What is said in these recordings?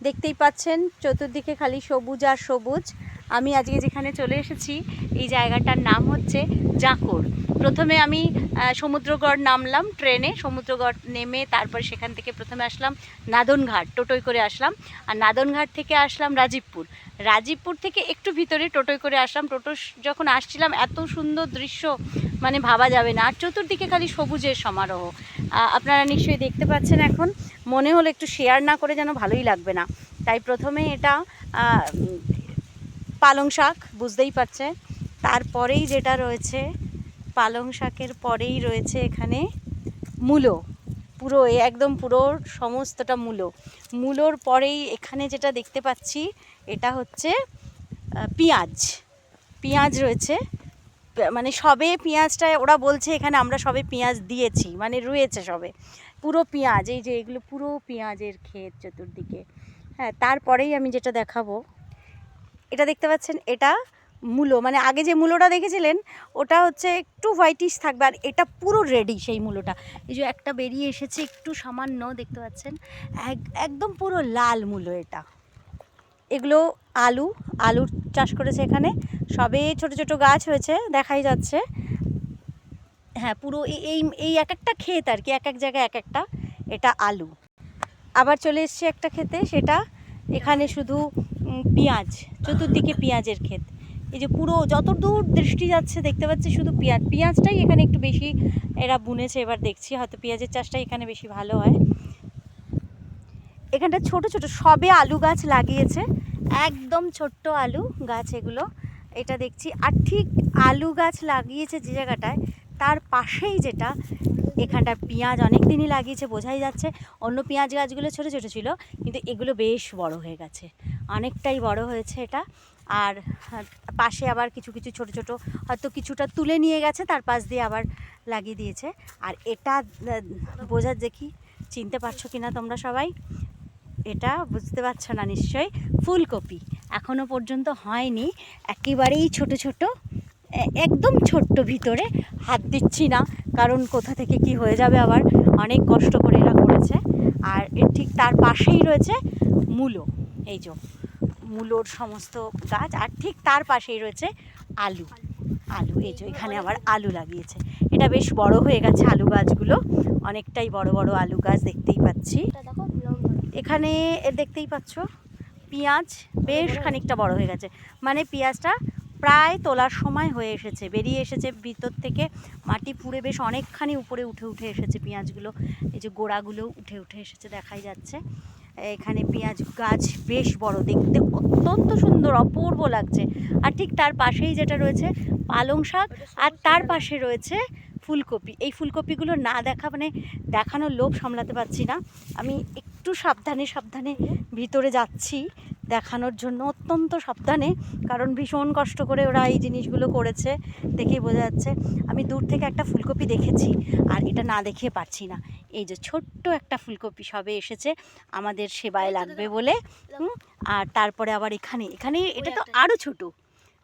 দেখতেই পাচ্ছেন চতুর্দিকে খালি সবুজ আর সবুজ। আমি আজকে যেখানে চলে এসেছি, এই জায়গাটার নাম হচ্ছে জাকর। প্রথমে আমি সমুদ্রগড় নামলাম ট্রেনে, সমুদ্রগড় নেমে তারপর সেখান থেকে প্রথমে আসলাম নাদনঘাট, টোটোয় করে আসলাম। আর নাদনঘাট থেকে আসলাম রাজীবপুর। রাজীবপুর থেকে একটু ভিতরে টোটোয় করে আসলাম। টোটো যখন আসছিলাম, এত সুন্দর দৃশ্য মানে ভাবা যাবে না। আর চতুর্দিকে খালি সবুজের সমারোহ। আপনারা নিশ্চয়ই দেখতে পাচ্ছেন এখন, মনে হলো একটু শেয়ার না করে যেন ভালোই লাগবে না। তাই প্রথমে এটা পালং শাক, বুঝতেই পারছে তারপরেই যেটা রয়েছে, পালং শাকের পরেই রয়েছে এখানে মূলো। পুরো একদম পুরো সমস্তটা মূলো। মূলোর পরেই এখানে যেটা দেখতে পাচ্ছি, এটা হচ্ছে পেঁয়াজ। পেঁয়াজ রয়েছে। মানে সবে পেঁয়াজটা ওরা বলছে এখানে আমরা সবে পেঁয়াজ দিয়েছি মানে রয়েছে সবে। পুরো পেঁয়াজ, এই যে এগুলো পুরো পেঁয়াজের ক্ষেত চতুর্দিকে। হ্যাঁ তারপরেই আমি যেটা দেখাবো এটা দেখতে পাচ্ছেন, এটা মূলো। মানে আগে যে মূলোটা দেখেছিলেন, ওটা হচ্ছে একটু হোয়াইটিশ থাকবে আর এটা পুরো রেডি সেই মূলোটা। এই যে একটা বেরিয়ে এসেছে একটু সামান্য দেখতে পাচ্ছেন, এক- একদম পুরো লাল মূলো এটা। এগুলো আলু আলুর চাষ করেছে এখানে। সবে ছোট ছোট গাছ হয়েছে, দেখাই যাচ্ছে। হ্যাঁ পুরো এই- এই এক একটা ক্ষেত আর কি, এক এক জায়গায় এক একটা, এটা আলু। আবার চলে এসছে একটা খেতে সেটা এখানে শুধু পেঁয়াজ, চতুর্দিকে পেঁয়াজের ক্ষেত। এই যে পুরো যত দূর দৃষ্টি যাচ্ছে দেখতে পাচ্ছি শুধু পেঁয়াজ। পেঁয়াজটাই এখানে একটু বেশি এরা বুনেছে, এবার দেখছি হয়তো পেঁয়াজের চাষটাই এখানে বেশি ভালো হয়। এখানটা ছোট ছোট, সবে আলু গাছ লাগিয়েছে, একদম ছোট্ট আলু গাছ এগুলো। এটা দেখছি, আর ঠিক আলু গাছ লাগিয়েছে যে জায়গাটায়, তার পাশেই যেটা এখানটার পেঁয়াজ অনেক দিনই লাগিয়েছে, বোঝাই যাচ্ছে। অন্য পেঁয়াজ গাছগুলো ছোট ছোট ছিল, কিন্তু এগুলো বেশ বড় হয়ে গেছে। অনেকটাই বড় হয়েছে এটা। আর পাশে আবার কিছু কিছু ছোট ছোট হয়তো কিছুটা তুলে নিয়ে গেছে, তার পাশ দিয়ে আবার লাগিয়ে দিয়েছে। আর এটা বোঝার দেখি চিনতে পারছ কি না তোমরা সবাই? এটা বুঝতে পারছ না নিশ্চয়ই? ফুলকপি এখনও পর্যন্ত হয়নি। একেবারেই ছোট ছোট একদম ছোট্ট ভিতরে। হাত দিচ্ছি না, কারণ কোথা থেকে কি হয়ে যাবে আবার? অনেক কষ্ট করে এরা করেছে। আর এর ঠিক তার পাশেই রয়েছে মূলো। এই যে মূলোর সমস্ত গাছ আর ঠিক তার পাশেই রয়েছে আলু। আলু, এই যে এখানে আবার আলু লাগিয়েছে। এটা বেশ বড় হয়ে গেছে আলু গাছগুলো। অনেকটাই বড় বড় আলু গাছ দেখতেই পাচ্ছি। এখানে দেখতেই পাচ্ছ, পেঁয়াজ বেশ খানিকটা বড় হয়ে গেছে। মানে পেঁয়াজটা প্রায় তোলার সময় হয়ে এসেছে, বেরিয়ে এসেছে ভিতর থেকে। মাটি পুড়ে বেশ অনেকখানি উপরে উঠে উঠে এসেছে পেঁয়াজগুলো। এই যে গোড়াগুলো উঠে উঠে এসেছে, দেখাই যাচ্ছে। এখানে পেঁয়াজ গাছ বেশ বড় দেখতে অত্যন্ত সুন্দর অপূর্ব লাগছে। আর ঠিক তার পাশেই যেটা রয়েছে পালং শাক আর তার পাশে রয়েছে ফুলকপি। এই ফুলকপিগুলো না দেখা মানে দেখানোর লোভ সামলাতে পারছি না। আমি একটু সাবধানে সাবধানে ভিতরে যাচ্ছি। দেখানোর জন্য অত্যন্ত সাবধানে কারণ ভীষণ কষ্ট করে ওরা এই জিনিসগুলো করেছে দেখেই বোঝা যাচ্ছে। আমি দূর থেকে একটা ফুলকপি দেখেছি আর এটা না দেখে পারছি না। এই যে ছোট্ট একটা ফুলকপি সবে এসেছে আমাদের সেবায় লাগবে বলে। আর তারপরে আবার এখানে এখানে এটা তো আরও ছোট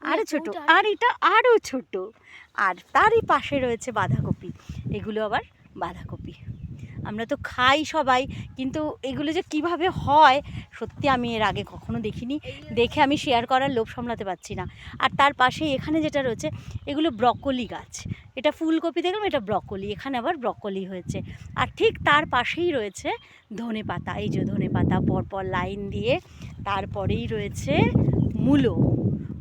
আরও ছোট আর এটা আরও ছোট। আর তারই পাশে রয়েছে বাঁধাকপি এগুলো আবার বাঁধাকপি। আমরা তো খাই সবাই, কিন্তু এগুলো যে কীভাবে হয়, সত্যি আমি এর আগে কখনো দেখিনি। দেখে আমি শেয়ার করার লোভ সামলাতে পারছি না। আর তার পাশে এখানে যেটা রয়েছে, এগুলো ব্রকলি গাছ। এটা ফুলকপি দেখলাম, এটা ব্রকলি। এখানে আবার ব্রকলি হয়েছে। আর ঠিক তার পাশেই রয়েছে ধনে পাতা। এই যে ধনে পাতা পরপর লাইন দিয়ে তারপরেই রয়েছে মূলো।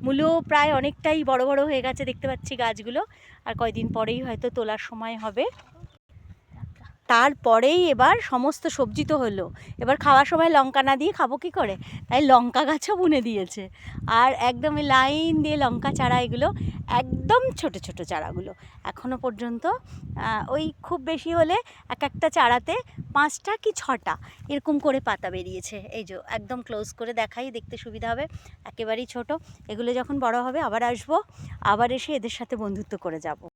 মূলো প্রায় অনেকটাই বড় বড় হয়ে গেছে, দেখতে পাচ্ছি গাছগুলো। আর কয়দিন পরেই হয়তো তোলার সময় হবে। তারপরেই এবার সমস্ত সবজি তো হলো। এবার খাওয়ার সময় লঙ্কা না দিয়ে খাব কি করে? তাই লঙ্কা গাছও বুনে দিয়েছে। আর একদমই লাইন দিয়ে লঙ্কা চারা এগুলো, একদম ছোট ছোট চারাগুলো। এখনও পর্যন্ত ওই খুব বেশি হলে এক একটা চারাতে পাঁচটা কি ছটা এরকম করে পাতা বেরিয়েছে। এই যে একদম ক্লোজ করে দেখাই, দেখতে সুবিধা হবে। একেবারেই ছোট। এগুলো যখন বড় হবে, আবার আসব, আবার এসে এদের সাথে বন্ধুত্ব করে যাব।